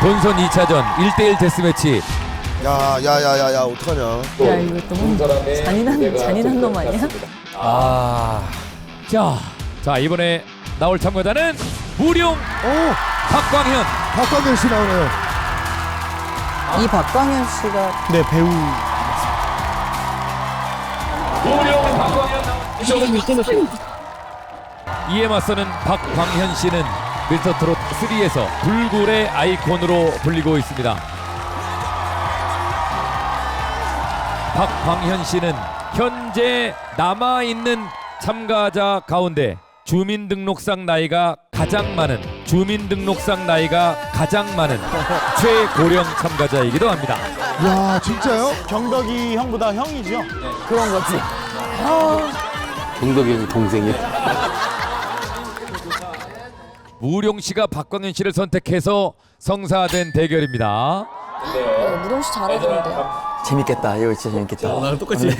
본선 2차전 1대1 데스매치. 야 야 야 야 야 어떡하냐? 야 이거 너무 잔인한 잔인한 놈 아니야? 아, 자, 자 이번에 나올 참가자는 무룡. 오 박광현. 박광현 씨 나오네요. 이 박광현 씨가 네 배우. 무룡 박광현. 이에 맞서는 박광현 씨는 미스터 트롯 3에서 불굴의 아이콘으로 불리고 있습니다. 박광현 씨는 현재 남아 있는 참가자 가운데 주민등록상 나이가 가장 많은 주민등록상 나이가 가장 많은 최고령 참가자이기도 합니다. 야 진짜요? 경덕이 형보다 형이죠. 그런 거지. 동덕이 형 동생이 무룡 씨가 박광현 씨를 선택해서 성사된 대결입니다. 무동 씨 잘하던데. 재밌겠다 이거 진짜 재밌겠다 나랑 똑같이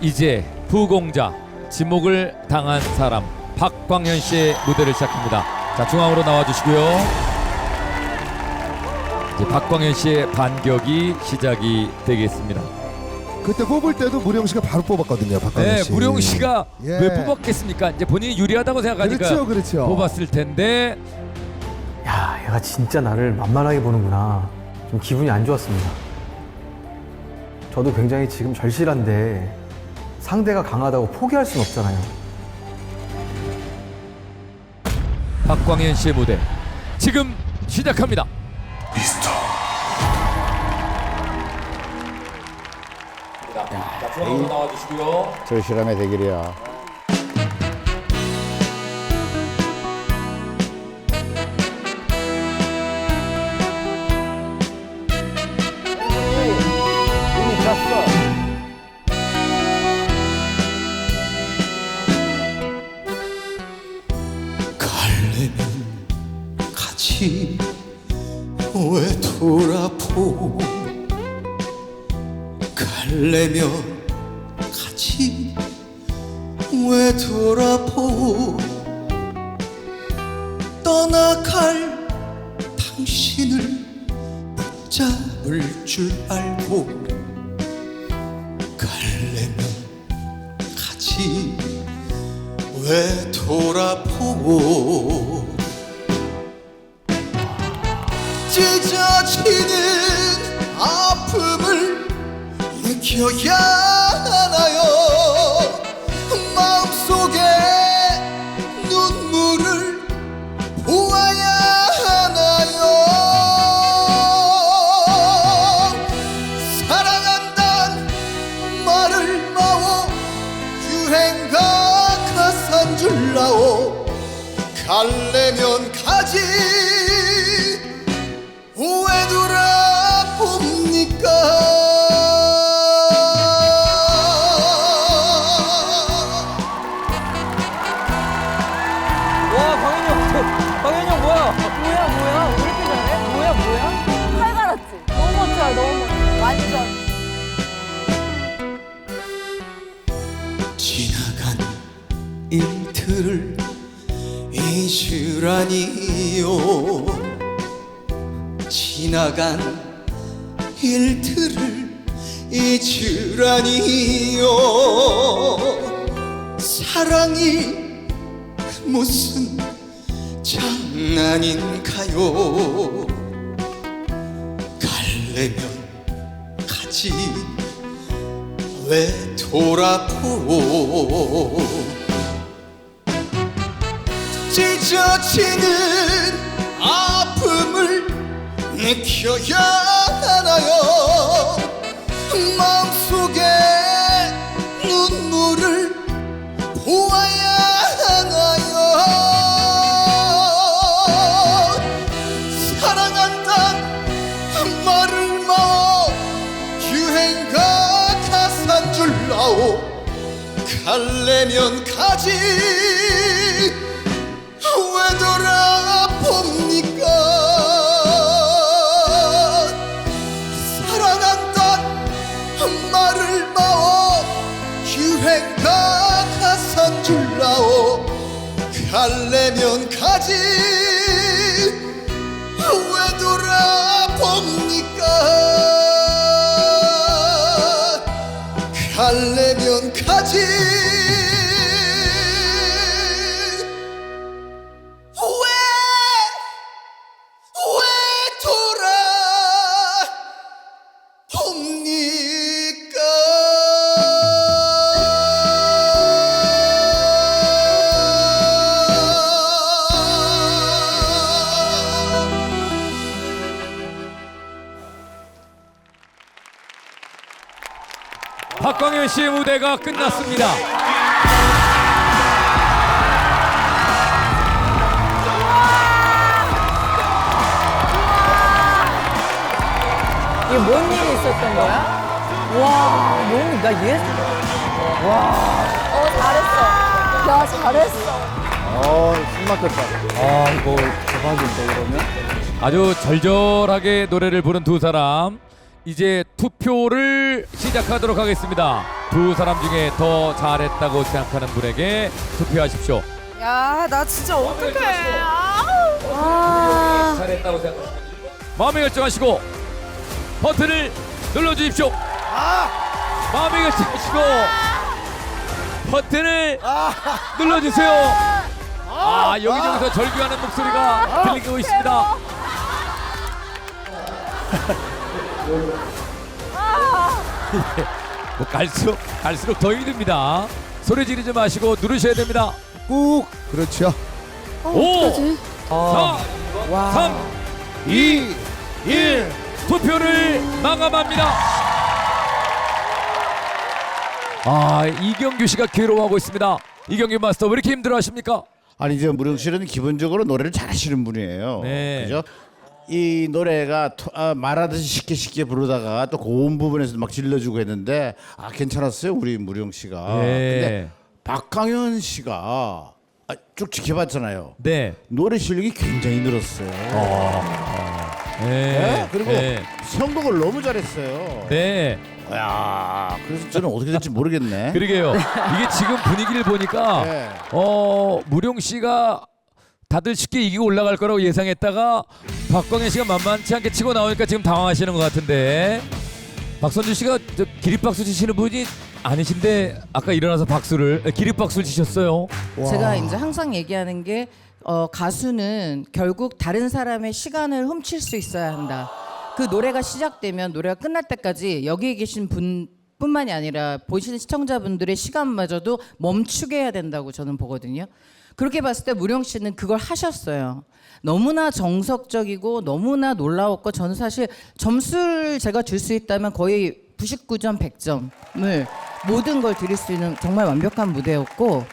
이제 부공자 지목을 당한 사람 박광현 씨의 무대를 시작합니다. 자 중앙으로 나와 주시고요. 이제 박광현 씨의 반격이 시작이 되겠습니다. 그때 뽑을 때도 무령 씨가 바로 뽑았거든요 박광현 네, 씨 무룡 씨가 예. 왜 뽑았겠습니까? 이제 본인이 유리하다고 생각하니까 그렇죠 그렇죠 뽑았을 텐데 야, 얘가 진짜 나를 만만하게 보는구나. 좀 기분이 안 좋았습니다. 저도 굉장히 지금 절실한데 상대가 강하다고 포기할 순 없잖아요. 박광현 씨의 무대 지금 시작합니다. 자, 중앙으로 나와주시고요. 절실함의 대결이야. 왜 돌아보 떠나갈 당신을 붙잡을 줄 알고 갈래면 같이 왜 돌아보고 찢어지는 아픔을 느껴야 갈래면 가지 왜 돌아봅니까 와 광현이 형, 광현이 형 뭐야? 뭐야 뭐야? 왜 이렇게 잘해? 뭐야 뭐야? 칼 갈았지. 너무 멋져, 너무 멋져. 완전. 지나간 일들을 잊으라니요. 지나간 일들을 잊으라니요. 사랑이 무슨 장난인가요? 갈래면 가지 왜 돌아보 찢어지는 아픔을 느껴야 하나요? 마음속에 눈물을 보아야 하나요? 사랑한단 말을 마어 유행가 가산 줄라오. 갈래면 가지 갈래면 가지. 왜 돌아봅니까? 갈래면 가지. 박광현 씨의 무대가 끝났습니다. 이게 뭔 일이 있었던 거야? 와, 너무 나 얘. 와. 어 잘했어. 야 잘했어. 아 이거 대박인데 그러면? 아주 절절하게 노래를 부른 두 사람 이제 투표를 시작하도록 하겠습니다. 두 사람 중에 더 잘했다고 생각하는 분에게 투표하십시오. 야 나 진짜 어떡해. 아. 잘했다고 생각하시는 마음의 결정하시고 버튼을 눌러주십시오. 마음의 결정하시고 버튼을 눌러주세요. 아 여기저기서 절규하는 목소리가 들리고 있습니다. 뭐 갈수록 갈수록 더 힘듭니다. 소리 지르지 마시고 누르셔야 됩니다. 꾹 그렇죠 5, 4, 3, 2, 1 투표를 마감합니다. 아 이경규 씨가 괴로워하고 있습니다. 이경규 마스터 왜 이렇게 힘들어 하십니까? 아니 이제 무령 씨는 기본적으로 노래를 잘하시는 분이에요. 네. 그죠? 이 노래가 토- 아, 말하듯이 쉽게 쉽게 부르다가 또 고음 부분에서 막 질러주고 했는데 아 괜찮았어요 우리 무령 씨가. 네. 근데 박강현 씨가 아, 쭉 지켜봤잖아요. 네. 노래 실력이 굉장히 늘었어요. 네. 네? 그리고 네. 선곡을 너무 잘했어요. 네. 야, 그래서 저는 어떻게 될지 모르겠네. 그러게요. 이게 지금 분위기를 보니까 네. 어 무룡 씨가 다들 쉽게 이기고 올라갈 거라고 예상했다가 박광현 씨가 만만치 않게 치고 나오니까 지금 당황하시는 것 같은데 박선주 씨가 저 기립박수 치시는 분이 아니신데 아까 일어나서 박수를 에, 기립박수를 치셨어요. 제가 이제 항상 얘기하는 게 어, 가수는 결국 다른 사람의 시간을 훔칠 수 있어야 한다. 그 노래가 시작되면 노래가 끝날 때까지 여기 에 계신 분 뿐만이 아니라 보시는 시청자분들의 시간마저도 멈추게 해야 된다고 저는 보거든요. 그렇게 봤을 때 무령 씨는 그걸 하셨어요. 너무나 정석적이고 너무나 놀라웠고 저는 사실 점수를 제가 줄 수 있다면 거의 99점 100점을 모든 걸 드릴 수 있는 정말 완벽한 무대였고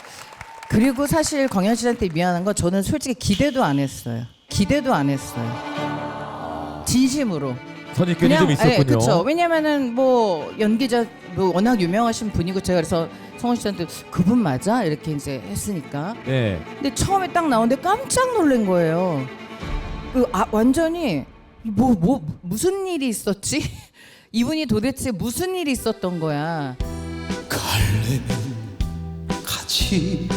그리고 사실 광현 씨한테 미안한 건 저는 솔직히 기대도 안 했어요. 기대도 안 했어요. 진심으로. 선입견이 좀 있었군요. 예, 그렇죠. 왜냐면은 뭐 연기자 뭐 워낙 유명하신 분이고 제가 그래서 성훈 씨한테 그분 맞아 이렇게 이제 했으니까. 네. 근데 처음에 딱 나오는데 깜짝 놀란 거예요. 그 아, 완전히 뭐 뭐 무슨 일이 있었지? 이분이 도대체 무슨 일이 있었던 거야? 갈래면 같이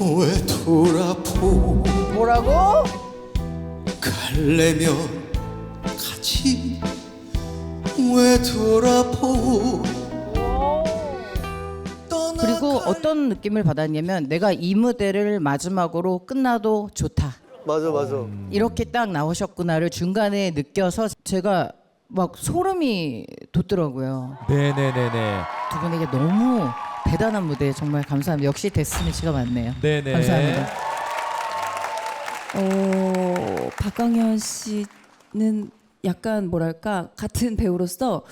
왜 돌아보 뭐라고? 갈래면 같이 왜 돌아보 그리고 어떤 느낌을 받았냐면 내가 이 무대를 마지막으로 끝나도 좋다. 맞아 맞아. 이렇게 딱 나오셨구나를 중간에 느껴서 제가 막 소름이 돋더라고요. 네네네네. 두 분에게 너무 대단한 무대 정말 감사합니다. 역시 데스니 씨가 많네요. 네네. 감사합니다. 어, 박광현 씨는 약간 뭐랄까 같은 배우로서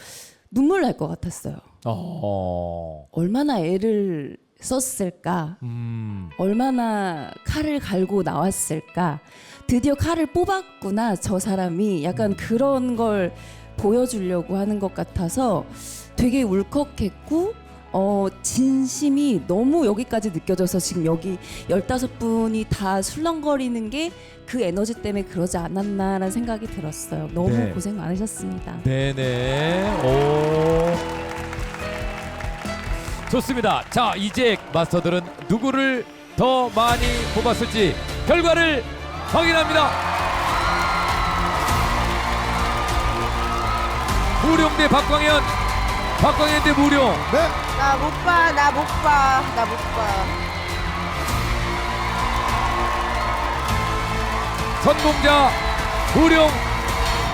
눈물 날 것 같았어요. 어. 얼마나 애를 썼을까? 음. 얼마나 칼을 갈고 나왔을까? 드디어 칼을 뽑았구나 저 사람이 약간 그런 걸 보여주려고 하는 것 같아서 되게 울컥했고 어 진심이 너무 여기까지 느껴져서 지금 여기 15분이 다 술렁거리는 게 그 에너지 때문에 그러지 않았나라는 생각이 들었어요. 너무 네. 고생 많으셨습니다. 네네. 오. 좋습니다. 자, 이제 마스터들은 누구를 더 많이 뽑았을지 결과를 확인합니다. 무룡대 박광현 박광현 대 무룡. 네. 나 못 봐, 나 못 봐, 나 못 봐. 선공자 무룡,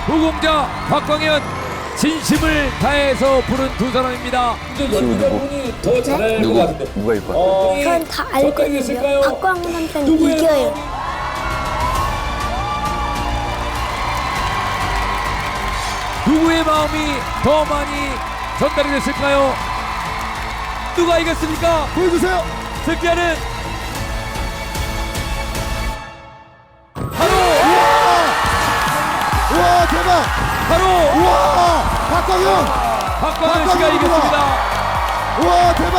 후공자 박광현. 진심을 다해서 부른 두 사람입니다. 누구 누가 일 거야? 전다 알거든요. 박광훈한테는 이겨요. 누구의 마음이 더 많이 전달이 됐을까요? 누가 이겼습니까? 보여주세요. 승자는 바로 우와 대박. 바로 우와 박광현. 박광현 씨가 박광현입니다. 이겼습니다. 우와 대박.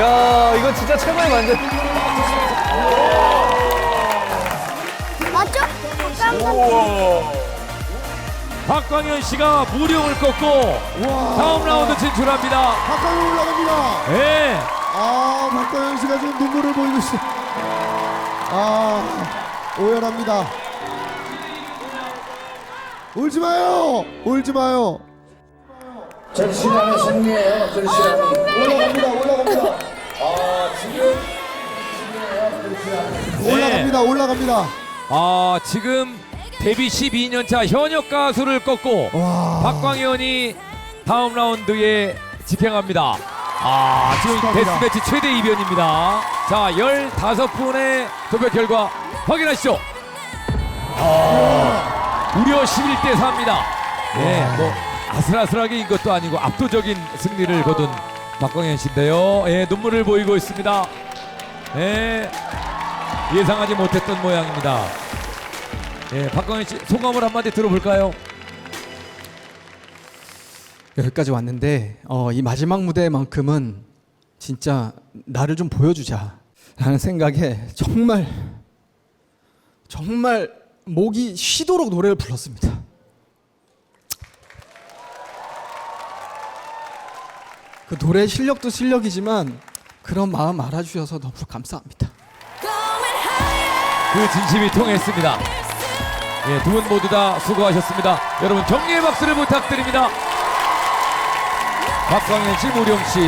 야, 이거 진짜 최고의 만족. 맞죠? 박광훈 박광현 씨가 무령을 꺾고 다음 라운드 진출합니다. 박광현 올라갑니다. 예. 아 박광현 씨가 지금 눈물을 보이고 있어. 아 오열합니다. 울지 마요. 울지 마요. 절실함의 승리예요. 절실함이. 올라갑니다. 올라갑니다. 올라갑니다. 올라갑니다. 아 지금 데뷔 12년 차 현역 가수를 꺾고 와. 박광현이 다음 라운드에 집행합니다. 아 지금 축하합니다. 데스매치 최대 이변입니다. 자 15분의 투표 결과 확인하시죠. 아, 무려 11대 4입니다. 네, 뭐 아슬아슬하게 인 것도 아니고 압도적인 승리를 거둔 박광현 씨인데요. 예, 눈물을 보이고 있습니다. 예, 예상하지 못했던 모양입니다. 예, 박광현 씨 소감을 한마디 들어볼까요? 여기까지 왔는데 어, 이 마지막 무대만큼은 진짜 나를 좀 보여주자 라는 생각에 정말 정말 목이 쉬도록 노래를 불렀습니다. 그 노래 실력도 실력이지만 그런 마음 알아주셔서 너무 감사합니다. 그 진심이 통했습니다. 예, 두 분 모두 다 수고하셨습니다. 여러분 격려의 박수를 부탁드립니다. 박광현 씨, 무령 씨,